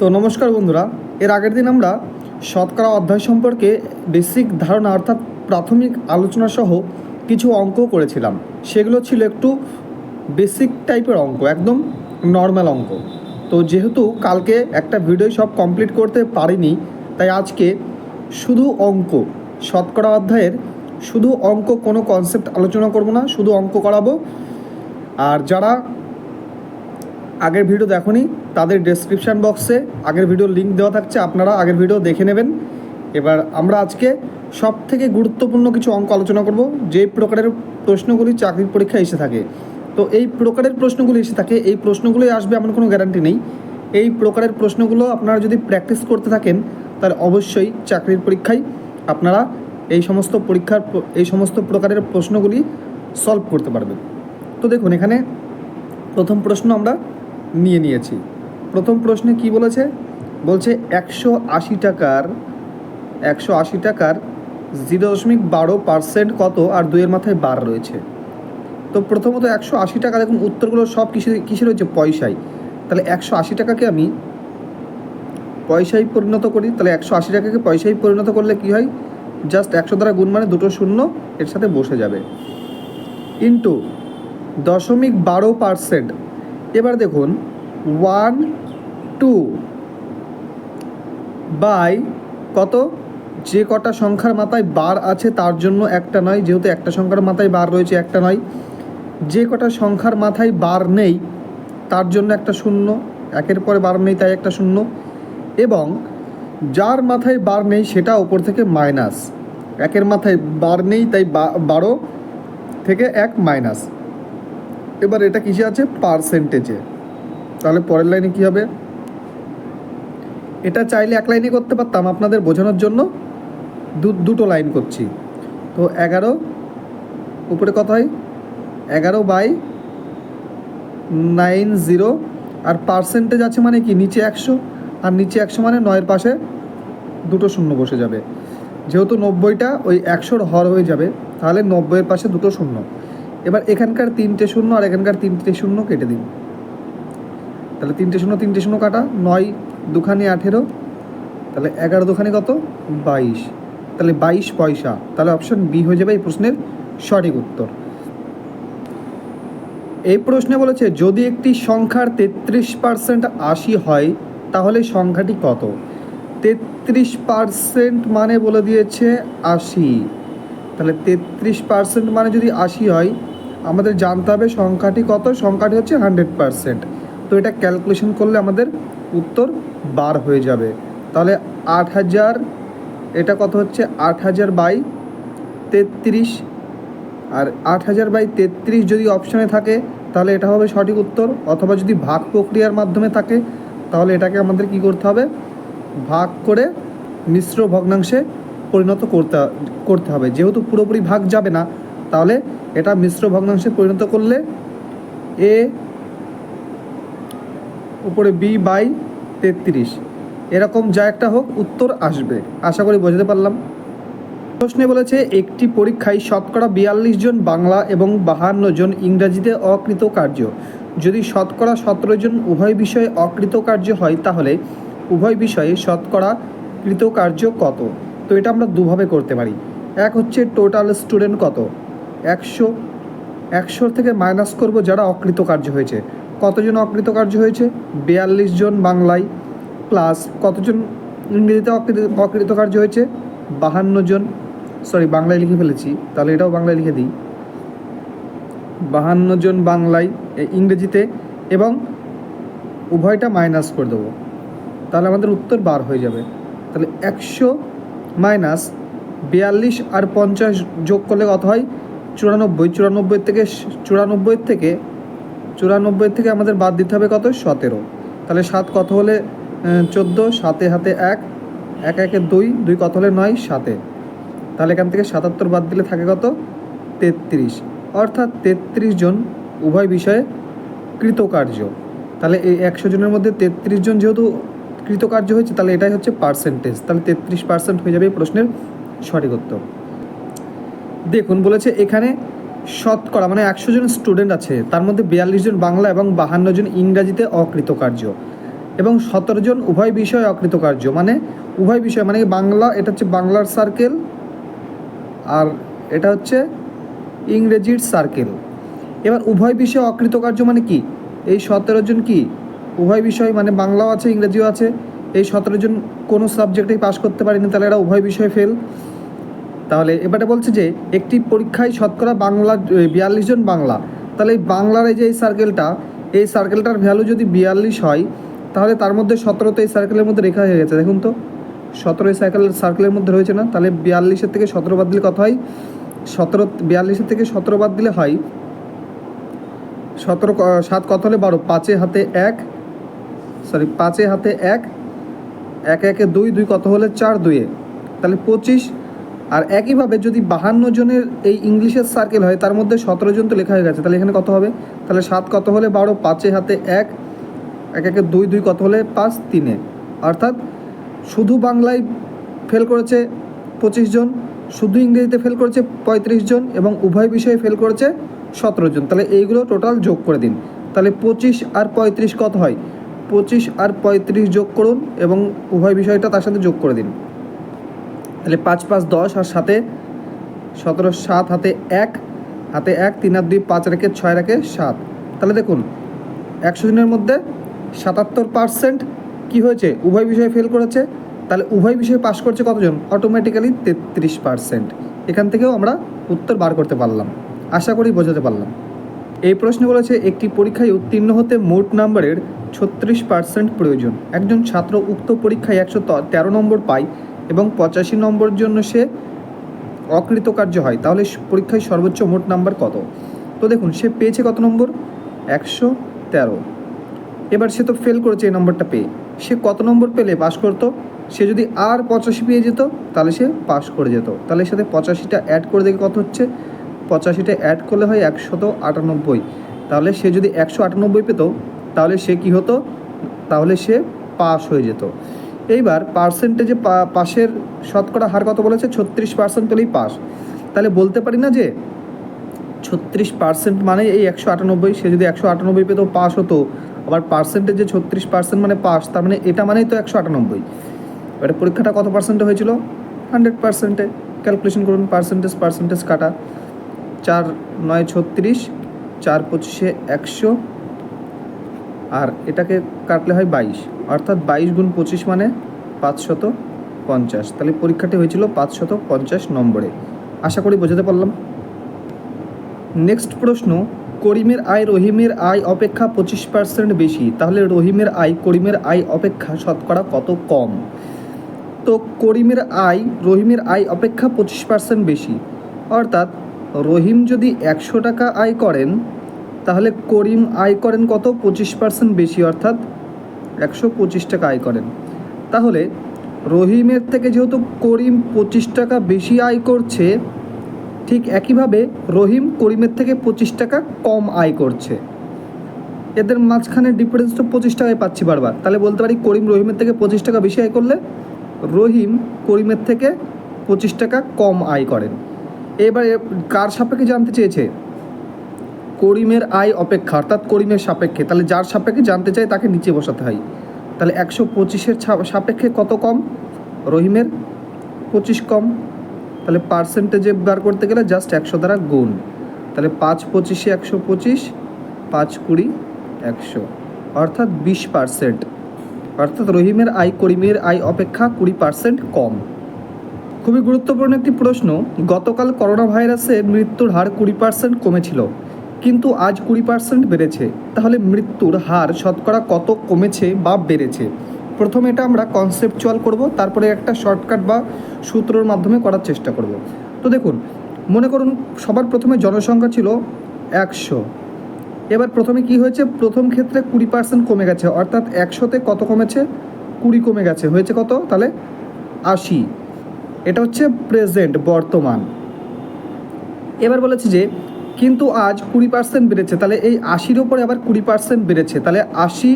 তো নমস্কার বন্ধুরা। এর আগের দিন আমরা শতকরা অধ্যায় সম্পর্কে বেসিক ধারণা অর্থাৎ প্রাথমিক আলোচনা সহ কিছু অঙ্ক করেছিলাম। সেগুলো ছিল একটু বেসিক টাইপের অঙ্ক, একদম নর্মাল অঙ্ক। তো যেহেতু কালকে একটা ভিডিও সব কমপ্লিট করতে পারিনি, তাই আজকে শুধু অঙ্ক, শতকরা অধ্যায়ের শুধু অঙ্ক কোনো কনসেপ্ট আলোচনা করব না, শুধু অঙ্ক করাবো। আর যারা আগের ভিডিও দেখনি, তাদের ডেসক্রিপশান বক্সে আগের ভিডিও লিঙ্ক দেওয়া থাকছে, আপনারা আগের ভিডিও দেখে নেবেন। এবার আমরা আজকে সব থেকে গুরুত্বপূর্ণ কিছু অঙ্ক আলোচনা করব যে প্রকারের প্রশ্নগুলি চাকরির পরীক্ষায় এসে থাকে। তো এই প্রকারের প্রশ্নগুলি এসে থাকে, এই প্রশ্নগুলোই আসবে এমন কোনো গ্যারান্টি নেই। এই প্রকারের প্রশ্নগুলো আপনারা যদি প্র্যাকটিস করতে থাকেন তাহলে অবশ্যই চাকরির পরীক্ষায় আপনারা এই সমস্ত পরীক্ষার এই সমস্ত প্রকারের প্রশ্নগুলি সলভ করতে পারবেন। তো দেখুন, এখানে প্রথম প্রশ্ন আমরা নিয়ে নিয়েছি। প্রথম প্রশ্নে কি বলেছে? বলছে একশো আশি টাকার, একশো আশি টাকার জিরো দশমিক বারো পার্সেন্ট কত আর দুইয়ের মাথায় বার রয়েছে? তো প্রথমত একশো আশি টাকা, দেখুন উত্তরগুলো সব কিসে কিসে রয়েছে? পয়সায়। তাহলে একশো আশি টাকাকে আমি পয়সায় পরিণত করি। তাহলে একশো আশি টাকাকে পয়সায় পরিণত করলে কি হয়? জাস্ট একশো দ্বারা গুণ মানে দুটো শূন্য, এর সাথে বসে যাবে। ইন্টু দশমিক বারো পার্সেন্ট এবার দেখুন ওয়ান টু বাই কত? যে কটা সংখ্যার মাথায় বার আছে তার জন্য একটা নয়, যেহেতু একটা সংখ্যার মাথায় বার রয়েছে, একটা নয়। যে কটা সংখ্যার মাথায় বার নেই, তার জন্য একটা শূন্য, একের পরে বার নেই, তাই একটা শূন্য। এবং যার মাথায় বার নেই, সেটা ওপর থেকে মাইনাস একের মাথায় বার নেই, তাই বারো থেকে এক মাইনাস এবার এটা কিসে আছে? পার্সেন্টেজে তাহলে পরের লাইনে কি হবে? এটা চাইলে এক লাইনে করতে পারতাম আপনাদের বোঝানোর জন্য। দুটো লাইন করছি। তো এগারো, উপরে কত হয়? এগারো বাই নাইন জিরো। আর পার্সেন্টেজ আছে মানে কি? নিচে একশো। আর নিচে একশো মানে নয়ের পাশে দুটো শূন্য বসে যাবে। যেহেতু নব্বইটা ওই একশোর হর হয়ে যাবে, তাহলে নব্বইয়ের পাশে দুটো শূন্য। এবার এখানকার তিনটে শূন্য আর এখানকার তিনটে শূন্য কেটে দিন। তাহলে তিনটে শূন্য তিনটে শূন্য কাটা, নয় দুখানি আঠেরো, তাহলে এগারো দুখানি কত? বাইশ। তাহলে বাইশ পয়সা। তাহলে অপশন বি হয়ে যাবে এই প্রশ্নের সঠিক উত্তর। এই প্রশ্নে বলেছে, যদি একটি সংখ্যার তেত্রিশ পার্সেন্ট আশি হয়, তাহলে সংখ্যাটি কত? তেত্রিশ পার্সেন্ট মানে বলে দিয়েছে আশি। তাহলে তেত্রিশ পার্সেন্ট মানে যদি আশি হয় আমাদের জানতে হবে সংখ্যাটি কত? সংখ্যাটি হচ্ছে হান্ড্রেড পার্সেন্ট তো এটা ক্যালকুলেশন করলে আমাদের উত্তর বার হয়ে যাবে। তাহলে আট হাজার, এটা কত হচ্ছে? আট হাজার বাই তেত্রিশ। আর আট হাজার বাই তেত্রিশ যদি অপশানে থাকে, তাহলে এটা হবে সঠিক উত্তর। অথবা যদি ভাগ প্রক্রিয়ার মাধ্যমে থাকে, তাহলে এটাকে আমাদের কি করতে হবে? ভাগ করে মিশ্র ভগ্নাংশে পরিণত করতে করতে হবে। যেহেতু পুরোপুরি ভাগ যাবে না তাহলে এটা মিশ্র ভগ্নাংশে পরিণত করলে এ উপরে বি বাই তেত্রিশ। এরকম যা একটা হোক উত্তর আসবে। আশা করি বোঝাতে পারলাম। প্রশ্নে বলেছে, একটি পরীক্ষায় শতকরা বিয়াল্লিশ জন বাংলা এবং বাহান্ন জন ইংরাজিতে অকৃতকার্য। যদি শতকরা সতেরো জন উভয় বিষয়ে অকৃতকার্য হয়, তাহলে উভয় বিষয়ে শতকরা কৃতকার্য কত? তো এটা আমরা দুভাবে করতে পারি। এক হচ্ছে টোটাল স্টুডেন্ট কত? একশো, একশোর থেকে মাইনাস করব যারা অকৃতকার্য হয়েছে। কতজন অকৃতকার্য হয়েছে? বিয়াল্লিশ জন বাংলায় প্লাস কতজন ইংরেজিতে অকৃত- অকৃতকার্য হয়েছে? বাহান্ন জন। সরি বাংলায় লিখে ফেলেছি, তাহলে এটাও বাংলায় লিখে দিই। বাহান্ন জন বাংলায় ইংরেজিতে এবং উভয়টা মাইনাস করে দেবো। তাহলে আমাদের উত্তর বার হয়ে যাবে। তাহলে একশো মাইনাস বিয়াল্লিশ আর পঞ্চাশ যোগ করলে কত হয়? চুরানব্বই চুরানব্বই থেকে চুরানব্বই থেকে চুরানব্বই থেকে আমাদের বাদ দিতে হবে কত? সতেরো। তাহলে সাত কত হলে চোদ্দ? সাতে হাতে এক। এক, একে দুই। দুই কত হলে নয়? সাতে। তাহলে এখান থেকে সাতাত্তর বাদ দিলে থাকে কত? তেত্রিশ। অর্থাৎ তেত্রিশ জন উভয় বিষয়ে কৃতকার্য। তাহলে এই একশো জনের মধ্যে তেত্রিশ জন যেহেতু কৃতকার্য হয়েছে, তাহলে এটাই হচ্ছে পার্সেন্টেজ তাহলে তেত্রিশ পার্সেন্ট হয়ে যাবে এই প্রশ্নের সঠিক উত্তর। দেখুন, বলেছে এখানে শতকরা মানে একশো জন স্টুডেন্ট আছে। তার মধ্যে বিয়াল্লিশ জন বাংলা এবং বাহান্ন জন ইংরাজিতে অকৃতকার্য এবং সতেরো জন উভয় বিষয়ে অকৃতকার্য। মানে উভয় বিষয় মানে বাংলা, এটা হচ্ছে বাংলার সার্কেল আর এটা হচ্ছে ইংরেজির সার্কেল এবার উভয় বিষয়ে অকৃতকার্য মানে কি? এই সতেরো জন কি? উভয় বিষয় মানে বাংলাও আছে, ইংরেজিও আছে। এই সতেরো জন কোনো সাবজেক্টেই পাশ করতে পারেনি, তাহলে এরা উভয় বিষয়ে ফেল তাহলে এবারে বলছে যে একটি পরীক্ষায় শতকরা বাংলা বিয়াল্লিশ জন বাংলা। তাহলে এই বাংলার এই যে এই সার্কেলটা এই সার্কেলটার ভ্যালু যদি বিয়াল্লিশ হয়, তাহলে তার মধ্যে সতেরো তো এই সার্কেলের মধ্যে রেখা হয়ে গেছে। দেখুন তো, সতেরো এই সার্কেল সার্কেলের মধ্যে রয়েছে না? তাহলে বিয়াল্লিশের থেকে সতেরো বাদ দিলে কত হয়? সতেরো, বিয়াল্লিশের থেকে সতেরো বাদ দিলে হয়, সতেরো সাত কত হলে বারো? পাঁচে হাতে এক সরি পাঁচে হাতে এক এক, একে দুই দুই কত হলে চার দুয়ে তাহলে পঁচিশ আর একইভাবে যদি বাহান্ন জনের এই ইংলিশের সার্কেল হয়, তার মধ্যে সতেরো জন তো লেখা হয়ে গেছে, তাহলে এখানে কত হবে? তাহলে সাত কত হলে বারো পাঁচে হাতে এক এক একে দুই দুই কত হলে পাঁচ, তিনে। অর্থাৎ শুধু বাংলায় ফেল করেছে পঁচিশ জন, শুধু ইংরেজিতে ফেল করেছে পঁয়ত্রিশ জন এবং উভয় বিষয়ে ফেল করেছে সতেরো জন। তাহলে এইগুলো টোটাল যোগ করে দিন। তাহলে পঁচিশ আর পঁয়ত্রিশ কত হয়? পঁচিশ আর পঁয়ত্রিশ যোগ করুন এবং উভয় বিষয়টা তার সাথে যোগ করে দিন। তাহলে পাঁচ পাঁচ দশ আর সাথে সতেরো সাত, হাতে এক হাতে এক, তিন আর দুই, পাঁচ রেখে ছয় রেখে সাত। তাহলে দেখুন, একশো জনের মধ্যে সাতাত্তর পার্সেন্ট কী হয়েছে? উভয় বিষয়ে ফেল করেছে। তাহলে উভয় বিষয়ে পাশ করছে কতজন? অটোমেটিক্যালি তেত্রিশ পার্সেন্ট এখান থেকেও আমরা উত্তর বার করতে পারলাম। আশা করি বোঝাতে পারলাম। এই প্রশ্ন বলেছে, একটি পরীক্ষায় উত্তীর্ণ হতে মোট নাম্বারের ছত্রিশ পার্সেন্ট প্রয়োজন। একজন ছাত্র উক্ত পরীক্ষায় একশো তেরো নম্বর পায়। এবং পঁচাশি নম্বর জন্য সে অকৃতকার্য হয়। তাহলে পরীক্ষায় সর্বোচ্চ মোট নাম্বার কত? তো দেখুন, সে পেয়েছে কত নম্বর? একশো তেরো। এবার সে তো ফেল করেছে এই নম্বরটা পেয়ে। সে কত নম্বর পেলে পাশ করতো? সে যদি আর পঁচাশি পেয়ে যেত, তাহলে সে পাশ করে যেত। তাহলে সাথে পঁচাশিটা অ্যাড করে দেখে কত হচ্ছে? পঁচাশিটা অ্যাড করলে হয় একশত আটানব্বই। তাহলে সে যদি একশো আটানব্বই পেত, তাহলে সে কি হতো? তাহলে সে পাস হয়ে যেত। এইবার পার্সেন্টেজে পাশের শতকরা হার কত বলেছে? ছত্রিশ পার্সেন্ট পেলেই পাস। তাহলে বলতে পারি না যে ছত্রিশ পার্সেন্ট মানে এই একশো আটানব্বই, সে যদি একশো আটানব্বই পেতো, পাস হতো। আবার পার্সেন্টেজ পার্সেন্টেজে ছত্রিশ পার্সেন্ট মানে পাস, তার মানে এটা মানেই তো একশো আটানব্বই। এবারে পরীক্ষাটা কত পার্সেন্টে হয়েছিল? হান্ড্রেড পার্সেন্টে ক্যালকুলেশন করুন পার্সেন্টেজ পার্সেন্টেজ কাটা। চার নয় ছত্রিশ, চার পঁচিশে একশো আর এটাকে কাটলে হয় বাইশ। অর্থাৎ বাইশ গুণ পঁচিশ মানে পাঁচশত পঞ্চাশ। তাহলে পরীক্ষাটি হয়েছিল পাঁচশত পঞ্চাশ নম্বরে। আশা করি বোঝাতে পারলাম। নেক্সট প্রশ্ন, করিমের আয় রহিমের আয় অপেক্ষা পঁচিশ পার্সেন্ট বেশি। তাহলে রহিমের আয়, করিমের আয় অপেক্ষা শতকরা কত কম? তো করিমের আয়, রহিমের আয় অপেক্ষা পঁচিশ পার্সেন্ট বেশি। অর্থাৎ রহিম যদি একশো টাকা আয় করেন তাহলে করিম আয় করেন কত? পঁচিশ পার্সেন্ট বেশি, অর্থাৎ একশো পঁচিশ টাকা আয় করেন। তাহলে রহিমের থেকে যেহেতু করিম পঁচিশ টাকা বেশি আয় করছে, ঠিক একইভাবে রহিম করিমের থেকে পঁচিশ টাকা কম আয় করছে। এদের মাঝখানে ডিফারেন্স তো পঁচিশ টাকায় পাচ্ছি বারবার। তাহলে বলতে পারি করিম রহিমের থেকে পঁচিশ টাকা বেশি আয় করলে রহিম করিমের থেকে পঁচিশ টাকা কম আয় করেন। এবারে কার সাপেক্ষে জানতে চেয়েছে? করিমের আয় অপেক্ষা, অর্থাৎ করিমের সাপেক্ষে, তাহলে যার সাপেক্ষে জানতে চাই তাকে নিচে বসাতে হয়। তাহলে একশো পঁচিশের সাপেক্ষে কত কম? রহিমের পঁচিশ কম। তাহলে পার্সেন্টেজে বার করতে গেলে জাস্ট একশো দ্বারা গুণ। তাহলে পাঁচ পঁচিশে একশো পঁচিশ, পাঁচ কুড়ি একশো। অর্থাৎ বিশ পার্সেন্ট অর্থাৎ রহিমের আয়, করিমের আয় অপেক্ষা কুড়ি পার্সেন্ট কম। খুবই গুরুত্বপূর্ণ একটি প্রশ্ন। গতকাল করোনা ভাইরাসের মৃত্যুর হার কুড়ি পার্সেন্ট কমেছিল। কিন্তু আজ কুড়ি পার্সেন্ট বেড়েছে। তাহলে মৃত্যুর হার শতকরা কত কমেছে বা বেড়েছে? প্রথমে এটা আমরা কনসেপচুয়াল করব, তারপরে একটা শর্টকাট বা সূত্রর মাধ্যমে করার চেষ্টা করব। তো দেখুন, মনে করুন সবার প্রথমে জনসংখ্যা ছিল একশো। এবার প্রথমে কি হয়েছে? প্রথম ক্ষেত্রে কুড়ি পার্সেন্ট কমে গেছে, অর্থাৎ একশোতে কত কমেছে? কুড়ি কমে গেছে। হয়েছে কত? তাহলে আশি। এটা হচ্ছে প্রেজেন্ট বর্তমান। এবার বলেছে যে কিন্তু আজ কুড়ি পার্সেন্ট বেড়েছে। তাহলে এই আশির ওপরে আবার কুড়ি পার্সেন্ট বেড়েছে। তাহলে আশি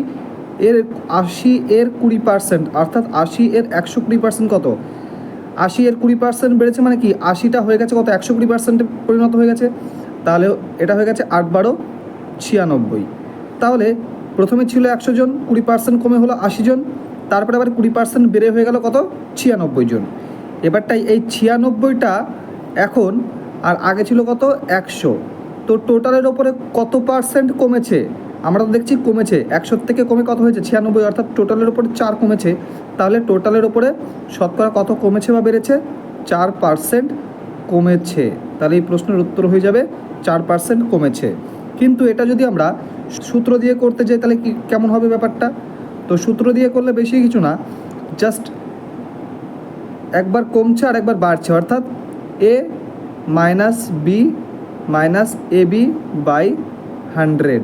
এর আশি এর কুড়ি পার্সেন্ট, অর্থাৎ আশি এর একশো কুড়ি পার্সেন্ট কত? আশি এর কুড়ি পার্সেন্ট বেড়েছে মানে কি? আশিটা হয়ে গেছে কত? একশো কুড়ি পার্সেন্টে পরিণত হয়ে গেছে। তাহলে এটা হয়ে গেছে আট বারো ছিয়ানব্বই। তাহলে প্রথমে ছিল একশো জন, কুড়ি পার্সেন্ট কমে হলো আশি জন, তারপরে আবার কুড়ি পার্সেন্ট বেড়ে হয়ে গেল কত? ছিয়ানব্বই জন। এবারটাই এই ছিয়ানব্বইটা এখন আর আগে ছিল কত? একশো। তো টোটালের ওপরে কত পার্সেন্ট কমেছে? আমরা তো দেখছি কমেছে। একশোর থেকে কমে কত হয়েছে? ছিয়ানব্বই, অর্থাৎ টোটালের ওপরে চার কমেছে। তাহলে টোটালের ওপরে শতকরা কত কমেছে বা বেড়েছে? চার পার্সেন্ট কমেছে। তাহলে এই প্রশ্নের উত্তর হয়ে যাবে, চার পার্সেন্ট কমেছে। কিন্তু এটা যদি আমরা সূত্র দিয়ে করতে যাই, তাহলে কি কেমন হবে ব্যাপারটা? তো সূত্র দিয়ে করলে বেশি কিছু না। জাস্ট একবার কমছে আর একবার বাড়ছে। অর্থাৎ A minus B minus A B by hundred.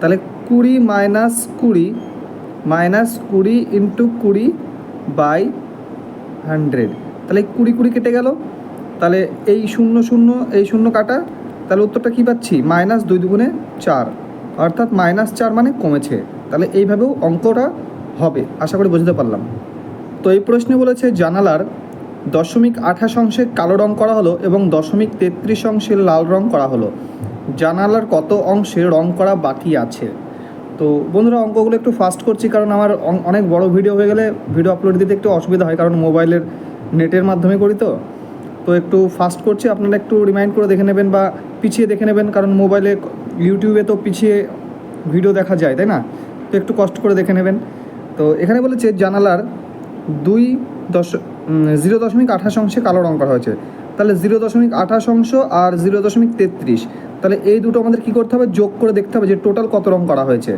তাহলে কুড়ি মাইনাস কুড়ি মাইনাস কুড়ি ইন্টু কুড়ি বাই হান্ড্রেড। তাহলে কুড়ি কুড়ি কেটে গেল। তাহলে এই শূন্য শূন্য, এই শূন্য কাটা, তাহলে উত্তরটা কী পাচ্ছি? মাইনাস দুই দুগুণে চার। অর্থাৎ মাইনাস চার মানে কমেছে। তাহলে এইভাবেও অঙ্কটা হবে। আশা করি বুঝতে পারলাম। তো এই প্রশ্নে বলেছে জানালার দশমিক আঠাশ অংশে কালো রং করা হলো এবং দশমিক তেত্রিশ অংশে লাল রং করা হলো। জানালার কত অংশে রং করা বাকি আছে? তো বন্ধুরা, অঙ্কগুলো একটু ফাস্ট করছি কারণ আমার অনেক বড় ভিডিও হয়ে গেলে ভিডিও আপলোড দিতে একটু অসুবিধা হয় কারণ মোবাইলের নেটের মাধ্যমে করি তো। তো একটু ফাস্ট করছি, আপনারা একটু রিমাইন্ড করে দেখে নেবেন বা পিছিয়ে দেখে নেবেন কারণ মোবাইলে ইউটিউবে তো পিছিয়ে ভিডিও দেখা যায়, তাই না? তো একটু কষ্ট করে দেখে নেবেন। তো এখানে বলেছে জানালার দুই দশ জিরো দশমিক আঠাশ অংশে কালো রং করা হয়েছে। তাহলে জিরো দশমিক আঠাশ অংশ আর জিরো দশমিক তেত্রিশ। তাহলে এই দুটো আমাদের কী করতে হবে? যোগ করে দেখতে হবে যে টোটাল কত রং করা হয়েছে।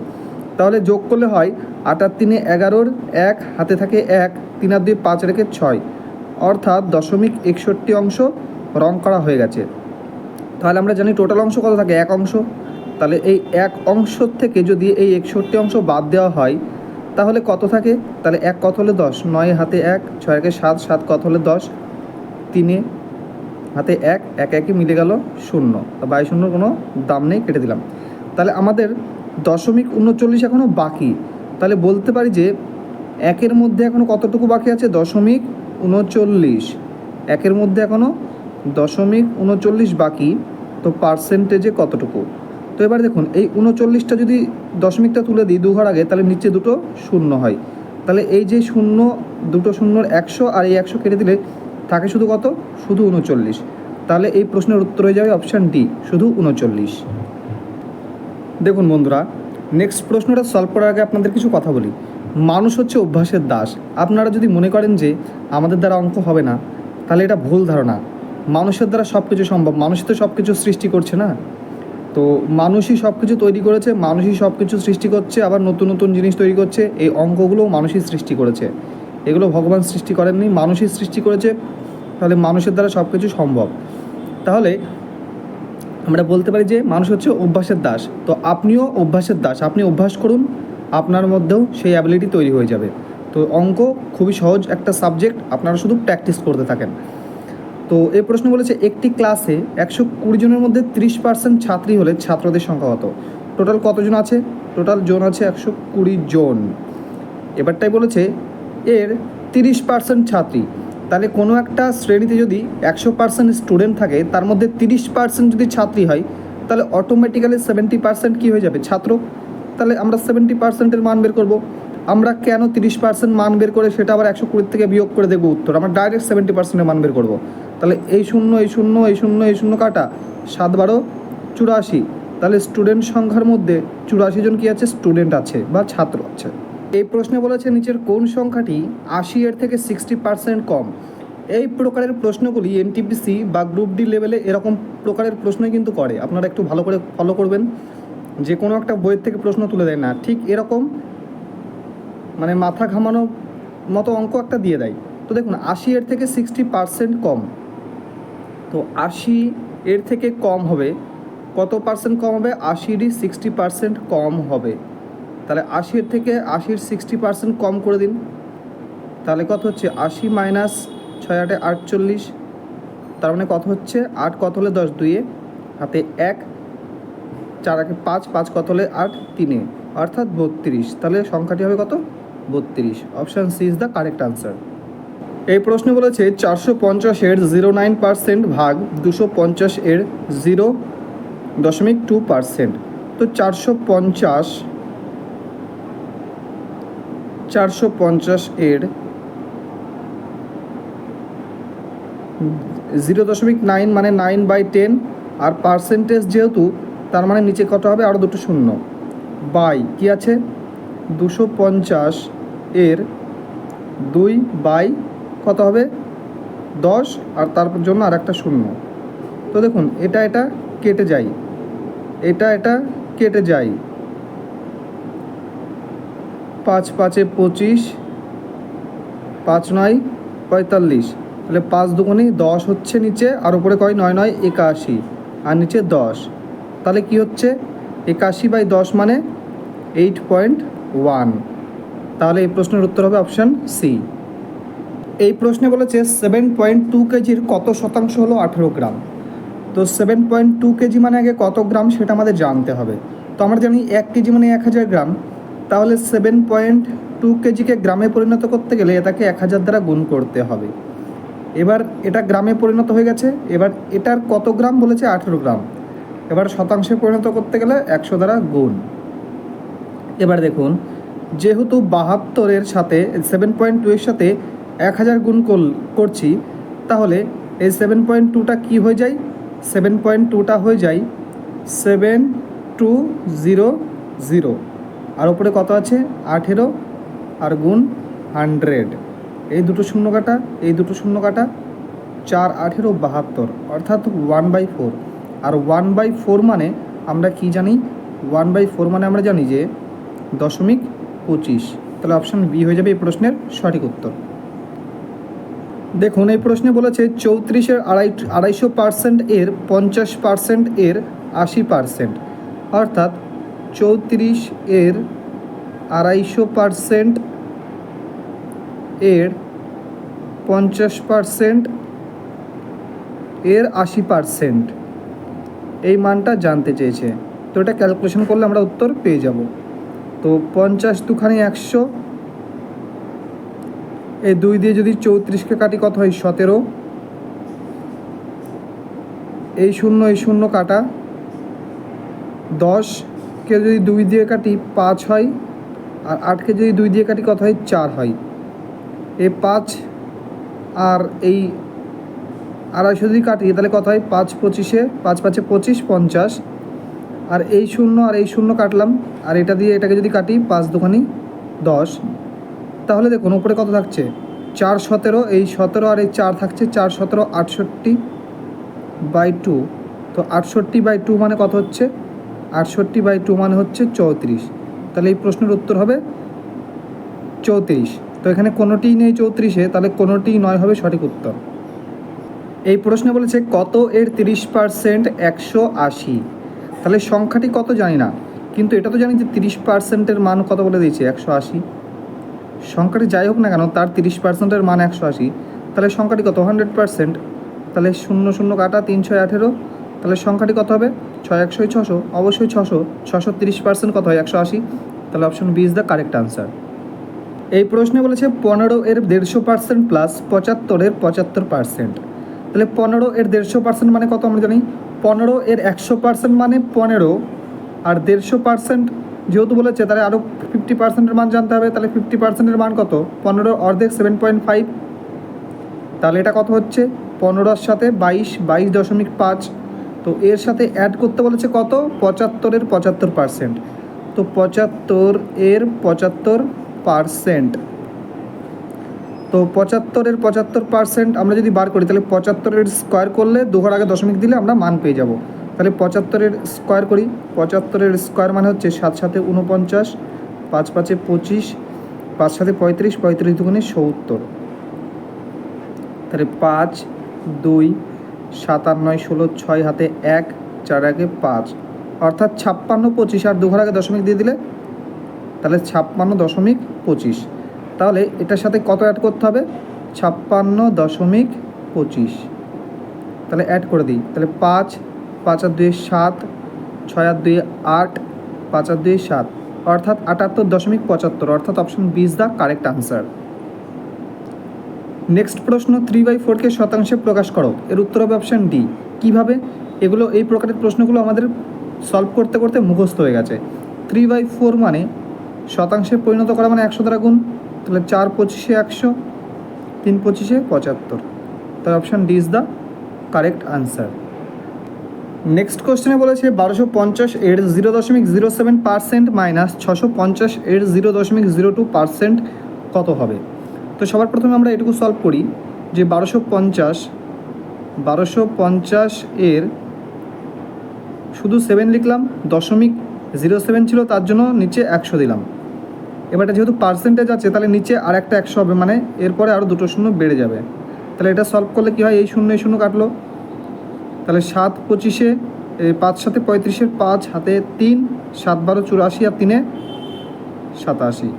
তাহলে যোগ করলে হয় আটার তিনে এগারোর এক, হাতে থাকে এক, তিন আর দুই পাঁচ রেখে ছয়। অর্থাৎ দশমিক একষট্টি অংশ রং করা হয়ে গেছে। তাহলে আমরা জানি টোটাল অংশ কত থাকে? এক অংশ। তাহলে এই এক অংশ থেকে যদি এই একষট্টি অংশ বাদ দেওয়া হয় তাহলে কত থাকে? তাহলে এক কত হলে দশ? নয় হাতে এক, ছয় একে সাত সাত কত হলে দশ? তিনে হাতে এক এক একে মিলে গেল শূন্য। বাইশ শূন্যর কোনো দাম নেই, কেটে দিলাম। তাহলে আমাদের দশমিক উনচল্লিশ এখনও বাকি। তাহলে বলতে পারি যে একের মধ্যে এখনও কতটুকু বাকি আছে? দশমিক উনচল্লিশ। একের মধ্যে এখনও দশমিক উনচল্লিশ বাকি। তো পার্সেন্টেজে কতটুকু? তো এবার দেখুন, এই উনচল্লিশটা যদি দশমিকটা তুলে দিই দু ঘর আগে, তাহলে নিচে দুটো শূন্য হয়। তাহলে এই যে শূন্য, দুটো শূন্যর একশো আর এই একশো কেটে দিলে থাকে শুধু কত? শুধু উনচল্লিশ। তাহলে এই প্রশ্নের উত্তর হয়ে যাবে অপশান ডি শুধু উনচল্লিশ। দেখুন বন্ধুরা নেক্সট প্রশ্নটা সলভ করার আগে আপনাদের কিছু কথা বলি। মানুষ হচ্ছে অভ্যাসের দাস। আপনারা যদি মনে করেন যে আমাদের দ্বারা অঙ্ক হবে না, তাহলে এটা ভুল ধারণা। মানুষের দ্বারা সব কিছু সম্ভব। মানুষই তো সব কিছু সৃষ্টি করছে না। তো মানুষই সব কিছু তৈরি করেছে, মানুষই সব কিছু সৃষ্টি করছে, আবার নতুন নতুন জিনিস তৈরি করছে, এই অঙ্কগুলোও মানুষই সৃষ্টি করেছে। এগুলো ভগবান সৃষ্টি করেননি, মানুষই সৃষ্টি করেছে, তাহলে মানুষের দ্বারা সব কিছু সম্ভব। তাহলে আমরা বলতে পারি যে মানুষ হচ্ছে অভ্যাসের দাস। তো আপনিও অভ্যাসের দাস, আপনি অভ্যাস করুন, আপনার মধ্যেও সেই অ্যাবিলিটি তৈরি হয়ে যাবে। তো অঙ্ক খুবই সহজ একটা সাবজেক্ট আপনারা শুধু প্র্যাকটিস করতে থাকেন। তো এই প্রশ্ন বলেছে, একটি ক্লাসে একশো কুড়ি জনের মধ্যে ত্রিশ পার্সেন্ট ছাত্রী হলে ছাত্রদের সংখ্যা কত? টোটাল কতজন আছে? টোটাল জন আছে একশো কুড়ি জন। এবারটাই বলেছে, এর তিরিশ পার্সেন্ট ছাত্রী। তাহলে কোনো একটা শ্রেণীতে যদি একশো পার্সেন্ট স্টুডেন্ট থাকে, তার মধ্যে তিরিশ পার্সেন্ট যদি ছাত্রী হয়, তাহলে অটোমেটিক্যালি সেভেন্টি পার্সেন্ট কী হয়ে যাবে ছাত্র? তাহলে আমরা সেভেন্টি পার্সেন্টের মান বের করব। আমরা কেন তিরিশ পার্সেন্ট মান বের করে সেটা আবার একশো কুড়ি থেকে বিয়োগ করে দেখব উত্তর। আমরা ডাইরেক্ট সেভেন্টি পার্সেন্টের মান বের করব। তাহলে এই শূন্য এই শূন্য এই শূন্য এই শূন্য কাটা সাত বারো চুরাশি। তাহলে স্টুডেন্ট সংখ্যার মধ্যে চুরাশি জন কি আছে? স্টুডেন্ট আছে বা ছাত্র আছে। এই প্রশ্নে বলেছে নিচের কোন সংখ্যাটি আশি এর থেকে সিক্সটি পার্সেন্ট কম। এই প্রকারের প্রশ্নগুলি এনটিপিসি বা গ্রুপ ডি লেভেলে এরকম প্রকারের প্রশ্নই কিন্তু করে। আপনারা একটু ভালো করে ফলো করবেন। যে কোনো একটা বইয়ের থেকে প্রশ্ন তুলে দেয় না। ঠিক এরকম মানে মাথা ঘামানো মতো অঙ্ক একটা দিয়ে দেয়। তো দেখুন, আশি এর থেকে সিক্সটি পার্সেন্ট কম। তো আশি এর থেকে কম হবে, কত পার্সেন্ট কম হবে? আশিরই সিক্সটি পার্সেন্ট কম হবে। তাহলে আশির থেকে আশির সিক্সটি পার্সেন্ট কম করে দিন। তাহলে কত হচ্ছে? আশি মাইনাস ছয় আটে আটচল্লিশ। তার মানে কত হচ্ছে? আট কত হলে দশ দুইয়ে হাতে এক, চার একে পাঁচ পাঁচ কত হলে আট? তিনে। অর্থাৎ বত্রিশ। তাহলে সংখ্যাটি হবে কত? বত্রিশ। Option C is the correct answer এই প্রশ্ন বলেছে চারশো পঞ্চাশের জিরো নাইন পার্সেন্ট ভাগ দুশো পঞ্চাশ এর জিরো দশমিক টু পার্সেন্ট। তো চারশো পঞ্চাশ চারশো পঞ্চাশ এর জিরো দশমিক নাইন মানে নাইন বাই টেন আর পার্সেন্টেজ যেহেতু, তার মানে নিচে কত হবে? আরও দুটো শূন্য। বাই, কি আছে? দুশো পঞ্চাশ এর দুই বাই কত হবে? দশ, আর তার জন্য আর একটা শূন্য। তো দেখুন, এটা এটা কেটে যায়। এটা এটা কেটে যায়। পাঁচ পাঁচে পঁচিশ, পাঁচ নয় পঁয়তাল্লিশ। তাহলে পাঁচ দুগুণি দশ হচ্ছে নিচে, আর উপরে কয়? নয় নয় একাশি। আর নিচে দশ। তাহলে কি হচ্ছে? একাশি বাই দশ মানে এইট পয়েন্ট ওয়ান তাহলে এই প্রশ্নের উত্তর হবে অপশান সি এই প্রশ্নে বলেছে সেভেন পয়েন্ট টু কেজির কত শতাংশ হলো আঠেরো গ্রাম? তো সেভেন পয়েন্ট টু কেজি মানে আগে কত গ্রাম সেটা আমাদের জানতে হবে। তো আমরা জানি এক কেজি মানে এক হাজার গ্রাম। তাহলে সেভেন পয়েন্ট টু কেজিকে গ্রামে পরিণত করতে গেলে এটাকে এক হাজার দ্বারা গুণ করতে হবে। এবার এটা গ্রামে পরিণত হয়ে গেছে, এবার এটার কত গ্রাম বলেছে আঠেরো গ্রাম। এবার শতাংশে পরিণত করতে গেলে একশো দ্বারা গুণ। এবার দেখুন যেহেতু বাহাত্তরের সাথে সেভেন পয়েন্ট টু এর সাথে এক হাজার গুণ করছি, তাহলে এই সেভেন পয়েন্ট টুটা কী হয়ে যায়? সেভেন পয়েন্ট টুটা হয়ে যায় সেভেন টু জিরো জিরো আর ওপরে কত আছে? আঠেরো আর গুণ হান্ড্রেড এই দুটো শূন্য কাটা, এই দুটো শূন্য কাটা, চার, আঠেরো, বাহাত্তর, অর্থাৎ ওয়ান বাই ফোর আর ওয়ান বাই ফোর মানে আমরা কি জানি? ওয়ান বাই ফোর মানে আমরা জানি যে দশমিক পঁচিশ। তাহলে অপশান বি হয়ে যাবে এই প্রশ্নের সঠিক উত্তর। দেখুন, এই প্রশ্নে বলেছে চৌত্রিশের আড়াই, আড়াইশো পার্সেন্ট এর পঞ্চাশ পার্সেন্ট এর আশি পার্সেন্ট অর্থাৎ চৌত্রিশ এর আড়াইশো পার্সেন্ট এর পঞ্চাশ পার্সেন্ট এর আশি পার্সেন্ট এই মানটা জানতে চেয়েছে। তো এটা ক্যালকুলেশন করলে আমরা উত্তর পেয়ে যাব। তো পঞ্চাশ দুখানি একশো। এই দুই দিয়ে যদি চৌত্রিশকে কাটি, কত হয়? সতেরো। এই শূন্য এই শূন্য কাটা। দশকে যদি দুই দিয়ে কাটি, পাঁচ হয়। আর আটকে যদি দুই দিয়ে কাটি, কত হয়? চার হয়। এই পাঁচ আর এই আড়াইশো যদি কাটি, তাহলে কত হয়? পাঁচ পঁচিশে, পাঁচ পাঁচে পঁচিশ, পঞ্চাশ। আর এই শূন্য আর এই শূন্য কাটলাম। আর এটা দিয়ে এটাকে যদি কাটি পাঁচ দোকানি দশ, তাহলে দেখুন উপরে কত থাকছে? চার সতেরো, এই সতেরো আর এই চার থাকছে চার সতেরো আটষট্টি বাই টু। তো আটষট্টি বাই টু মানে কত হচ্ছে? আটষট্টি বাই টু মানে হচ্ছে চৌত্রিশ। তাহলে এই প্রশ্নের উত্তর হবে চৌত্রিশ। তো এখানে কোনোটিই নেই চৌত্রিশে, তাহলে কোনোটিই নয় হবে সঠিক উত্তর। এই প্রশ্নে বলেছে কত এর তিরিশ পার্সেন্ট? একশো আশি। তাহলে সংখ্যাটি কত জানি না। কিন্তু এটা তো জানি যে তিরিশ পার্সেন্টের মান কত বলে দিয়েছে? একশো আশি। সংখ্যাটি যাই হোক না কেন, তার তিরিশ পার্সেন্টের মান একশো আশি। তাহলে সংখ্যাটি কত? হান্ড্রেড পার্সেন্ট তাহলে শূন্য শূন্য কাটা তিন ছয় আঠেরো। তাহলে সংখ্যাটি কত হবে? ছয় একশোই ছশো। অবশ্যই ছশো। ছশো তিরিশ পার্সেন্ট কত হয়? একশো আশি। তাহলে option B is the correct answer এই প্রশ্নে বলেছে পনেরো এর দেড়শো পার্সেন্ট প্লাস পঁচাত্তরের পঁচাত্তর পার্সেন্ট তাহলে পনেরো এর দেড়শো পার্সেন্ট মানে কত আমরা জানি? পনেরো এর একশো পার্সেন্ট মানে পনেরো আর দেড়শো পার্সেন্ট যেহেতু বলেছে, তাহলে আরও ফিফটি পার্সেন্টের মান জানতে হবে, তাহলে ফিফটি পার্সেন্টের মান কত? পনেরো অর্ধেক সেভেন পয়েন্ট ফাইভ তাহলে এটা কত হচ্ছে? পনেরোর সাথে বাইশ বাইশ দশমিক পাঁচ। তো এর সাথে অ্যাড করতে বলেছে কত? পঁচাত্তরের পঁচাত্তর পার্সেন্ট। তো পঁচাত্তর এর পঁচাত্তর পার্সেন্ট। তো পঁচাত্তরের পঁচাত্তর পার্সেন্ট আমরা যদি বার করি, তাহলে পঁচাত্তরের স্কোয়ার করলে দুঘর আগে দশমিক দিলে আমরা মান পেয়ে যাব। তাহলে পঁচাত্তরের স্কোয়ার করি, পঁচাত্তরের স্কোয়ার মানে হচ্ছে সাত সাথে উনপঞ্চাশ পাঁচ পাঁচে পঁচিশ, পাঁচ সাথে পঁয়ত্রিশ পঁয়ত্রিশ দুগুণে সত্তর। তাহলে পাঁচ, দুই সাত আট নয় ষোলো, ছয় হাতে এক, চার আগে পাঁচ। অর্থাৎ ছাপ্পান্ন পঁচিশ আর দুঘর আগে দশমিক দিয়ে দিলে, তাহলে ছাপ্পান্ন দশমিক পঁচিশ। তাহলে এটার সাথে কত অ্যাড করতে হবে? ছাপ্পান্ন দশমিক পঁচিশ। তাহলে অ্যাড করে দিই। তাহলে পাঁচ পাঁচ আর দুই সাত, ছয় আর দুই আট, পাঁচ আর দুই সাত। অর্থাৎ আটাত্তর দশমিক পঁচাত্তর। অর্থাৎ option B is the correct answer next প্রশ্ন থ্রি বাই ফোরকে শতাংশে প্রকাশ করো। এর উত্তর হবে অপশান ডি কীভাবে? এগুলো, এই প্রকারের প্রশ্নগুলো আমাদের সলভ করতে করতে মুখস্থ হয়ে গেছে। থ্রি বাই ফোর মানে শতাংশে পরিণত করা মানে একশো দ্বারা গুণ। তাহলে চার পঁচিশে একশো, তিন পঁচিশে পঁচাত্তর। তার option D is the correct answer next কোশ্চেনে বলেছে বারোশো পঞ্চাশ এর জিরো দশমিক জিরো সেভেন পার্সেন্ট মাইনাস ছশো পঞ্চাশ এর জিরো দশমিক জিরো টু পার্সেন্ট কত হবে? তো সবার প্রথমে আমরা এটুকু সলভ করি যে বারোশো পঞ্চাশ বারোশো পঞ্চাশ এর শুধু সেভেন লিখলাম, দশমিক জিরো সেভেন ছিল তার জন্য নিচে একশো দিলাম। এবারটা যেহেতু পার্সেন্টেজ আছে, তাহলে নিচে আর একটা একশো হবে মানে এরপরে আরও দুটো শূন্য বেড়ে যাবে। তাহলে এটা সলভ করলে কী হয়? এই শূন্য এই শূন্য কাটলো। তাহলে সাত পঁচিশে পাঁচ সাথে পঁয়ত্রিশের পাঁচ, হাতে তিন, সাত বারো চুরাশি আর তিনে সাতাশি।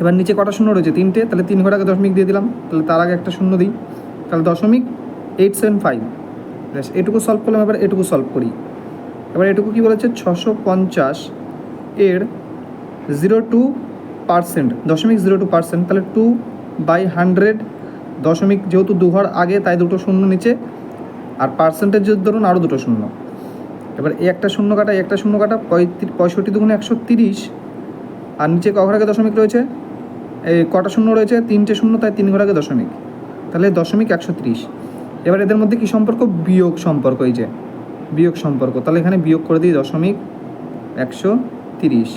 এবার নিচে কটা শূন্য রয়েছে? তিনটে, তাহলে তিন ঘটাকে দশমিক দিয়ে দিলাম, তাহলে তার আগে একটা শূন্য দিই। তাহলে দশমিক এইট সেভেন ফাইভ ব্যাস, এটুকু সলভ করলাম, এবার এটুকু সলভ করি। এবার এটুকু কী বলেছে? ছশো পঞ্চাশ এর জিরো টু পার্সেন্ট, দশমিক জিরো টু পার্সেন্ট, তাহলে টু বাই হান্ড্রেড দশমিক যেহেতু দু ঘর আগে, তাই দুটো শূন্য নিচে, আর পার্সেন্টেজ যদি ধরুন আরও দুটো শূন্য। এবার এই একটা শূন্য কাটা একটা শূন্য কাটা পঁয়ত্রিশ পঁয়ষট্টি দুগুণে একশো তিরিশ, আর নিচে ক ঘর আগে দশমিক রয়েছে? এই কটা শূন্য রয়েছে, তিনটে শূন্য, তাই তিন ঘর আগে দশমিক। তাহলে দশমিক একশো তিরিশ। এবার এদের মধ্যে কী সম্পর্ক? বিয়োগ সম্পর্ক, এই যে, বিয়োগ সম্পর্ক। তাহলে এখানে বিয়োগ করে দিই দশমিক একশো তিরিশ।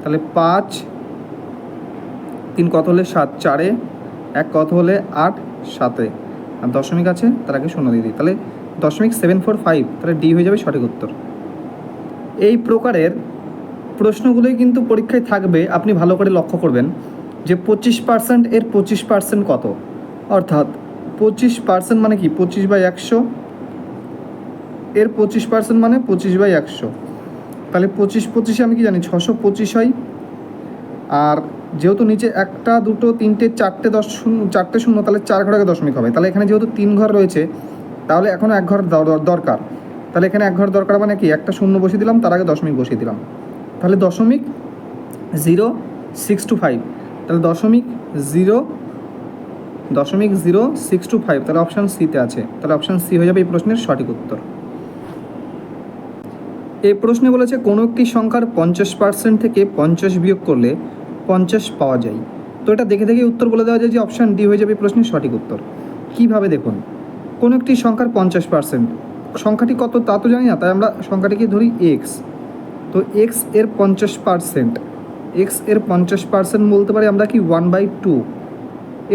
তাহলে পাঁচ তিন কত হলে সাত? চারে। এক কত হলে আট? সাতে। আর দশমিক আছে, তার আগে শূন্য দিয়ে দিই। তাহলে দশমিক সেভেন ফোর ফাইভ তাহলে ডি হয়ে যাবে সঠিক উত্তর। এই প্রকারের প্রশ্নগুলোই কিন্তু পরীক্ষায় থাকবে, আপনি ভালো করে লক্ষ্য করবেন যে পঁচিশ পার্সেন্ট এর পঁচিশ পার্সেন্ট কত? অর্থাৎ পঁচিশ পার্সেন্ট মানে কি? পঁচিশ বাই একশো। এর পঁচিশ পার্সেন্ট মানে পঁচিশ বাই একশো। তাহলে পঁচিশ পঁচিশে আমি কি জানি? ছশো পঁচিশ হয়। আর যেহেতু নিচে একটা, দুটো, তিনটে, চারটে দশ শূন্য, চারটে শূন্য, তাহলে চার ঘর আগে দশমিক হবে। তাহলে এখানে যেহেতু তিন ঘর রয়েছে, তাহলে এখনও এক ঘর দর- দরকার। তাহলে এখানে এক ঘর দরকার মানে কি? একটা শূন্য বসিয়ে দিলাম, তার আগে দশমিক বসিয়ে দিলাম। তাহলে দশমিক জিরো, সিক্স টু ফাইভ। তাহলে দশমিক জিরো দশমিক জিরো, সিক্স টু ফাইভ। তাহলে অপশান সিতে আছে। তাহলে অপশান সি হয়ে যাবে এই প্রশ্নের সঠিক উত্তর। এই প্রশ্নে বলেছে, কোনো একটি সংখ্যার পঞ্চাশ পার্সেন্ট থেকে পঞ্চাশ বিয়োগ করলে পঞ্চাশ পাওয়া যায়। তো এটা দেখে দেখে উত্তর বলে দেওয়া যায় যে অপশান ডি হয়ে যাবে প্রশ্নের সঠিক উত্তর। কীভাবে দেখুন? কোনো একটি সংখ্যার পঞ্চাশ পার্সেন্ট সংখ্যাটি কত তা তো জানি না, তাই আমরা সংখ্যাটিকে ধরি এক্স তো এক্সের পঞ্চাশ পার্সেন্ট এক্সের পঞ্চাশ পার্সেন্ট বলতে পারি আমরা কি ওয়ান বাই টু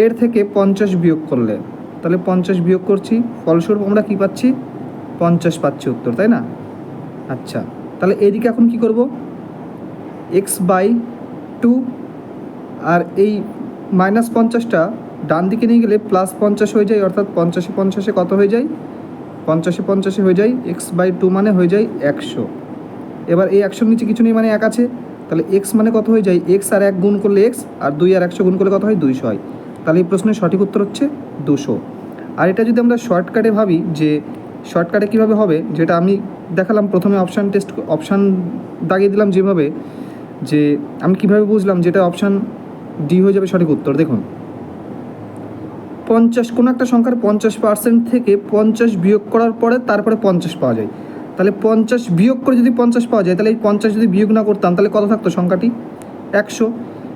এর থেকে পঞ্চাশ বিয়োগ করলে, তাহলে পঞ্চাশ বিয়োগ করছি, ফলস্বরূপ আমরা কি পাচ্ছি? পঞ্চাশ পাচ্ছি উত্তর, তাই না? আচ্ছা তাহলে এদিকে এখন কি করব? এক্স বাই টু আর এই মাইনাস পঞ্চাশটা ডান দিকে নিয়ে গেলে প্লাস পঞ্চাশ হয়ে যায়, অর্থাৎ পঞ্চাশে পঞ্চাশে কত হয়ে যায়? পঞ্চাশে পঞ্চাশে হয়ে যায় এক্স বাই টু মানে হয়ে যায় একশো। এবার এই একশোর নিচে কিছু নেই মানে এক আছে, তাহলে এক্স মানে কত হয়ে যায়? এক্স আর এক গুণ করলে এক্স আর দুই আর একশো গুণ করলে কত হয়? দুইশো হয়। তাহলে এই প্রশ্নের সঠিক উত্তর হচ্ছে দুশো। আর এটা যদি আমরা শর্টকাটে ভাবি যে শর্টকাটে কীভাবে হবে, যেটা আমি দেখালাম প্রথমে অপশান টেস্ট অপশান দাগিয়ে দিলাম যেভাবে, যে আমি কীভাবে বুঝলাম যেটা অপশান ডি হয়ে যাবে সঠিক উত্তর, দেখুন। পঞ্চাশ, কোনো একটা সংখ্যার পঞ্চাশ পার্সেন্ট থেকে পঞ্চাশ বিয়োগ করার পরে তারপরে পঞ্চাশ পাওয়া যায়। তাহলে পঞ্চাশ বিয়োগ করে যদি পঞ্চাশ পাওয়া যায়, তাহলে এই পঞ্চাশ যদি বিয়োগ না করতাম, তাহলে কত থাকতো সংখ্যাটি? একশো।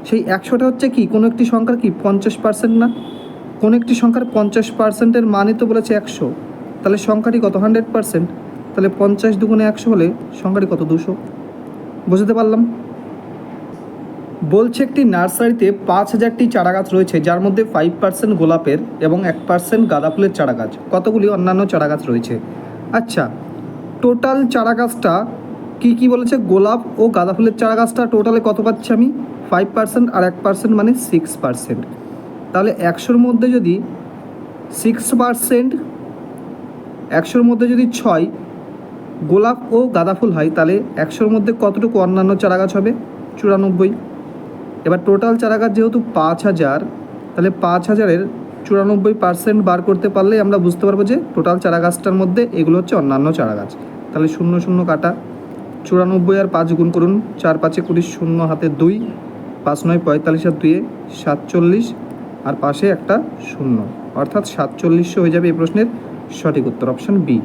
সেই একশোটা হচ্ছে কি? কোনো একটি সংখ্যার কি? পঞ্চাশ পার্সেন্ট না? কোনো একটি সংখ্যার পঞ্চাশ পার্সেন্টের মানে তো বলেছে একশো। তাহলে সংখ্যাটি কত? হান্ড্রেড পার্সেন্ট তাহলে পঞ্চাশ দুগুণে একশো হলে সংখ্যাটি কত? দুশো। বুঝতে পারলাম? বলছে একটি নার্সারিতে পাঁচ হাজারটি চারা গাছ রয়েছে, যার মধ্যে ফাইভ পার্সেন্ট গোলাপের এবং এক পার্সেন্ট গাঁদা ফুলের চারা গাছ কতগুলি অন্যান্য চারা গাছ রয়েছে? আচ্ছা টোটাল চারা গাছটা কী কী বলেছে? গোলাপ ও গাঁদা ফুলের চারা গাছটা টোটালে কত পাচ্ছি আমি? ফাইভ পার্সেন্ট আর এক পার্সেন্ট মানে সিক্স পার্সেন্ট তাহলে একশোর মধ্যে যদি সিক্স পার্সেন্ট একশোর মধ্যে যদি ছয় গোলাপ ও গাঁদা ফুল হয়, তাহলে একশোর মধ্যে কতটুকু অন্যান্য চারা গাছ হবে? চুরানব্বই। এবার টোটাল চারা গাছ যেহেতু পাঁচ হাজার, তাহলে পাঁচ হাজারের চুরানব্বই পার্সেন্ট বার করতে পারলেই আমরা বুঝতে পারব যে টোটাল চারা গাছটার মধ্যে এগুলো হচ্ছে অন্যান্য চারা গাছ তাহলে শূন্য শূন্য কাটা, চুরানব্বই আর পাঁচ গুণ করুন, চার পাঁচে কুড়ি, শূন্য হাতে দুই, পাঁচ নয় পঁয়তাল্লিশ আর দুয়ে সাতচল্লিশ, আর পাশে একটা শূন্য। অর্থাৎ সাতচল্লিশশো হয়ে যাবে এই প্রশ্নের সঠিক উত্তর অপশান বি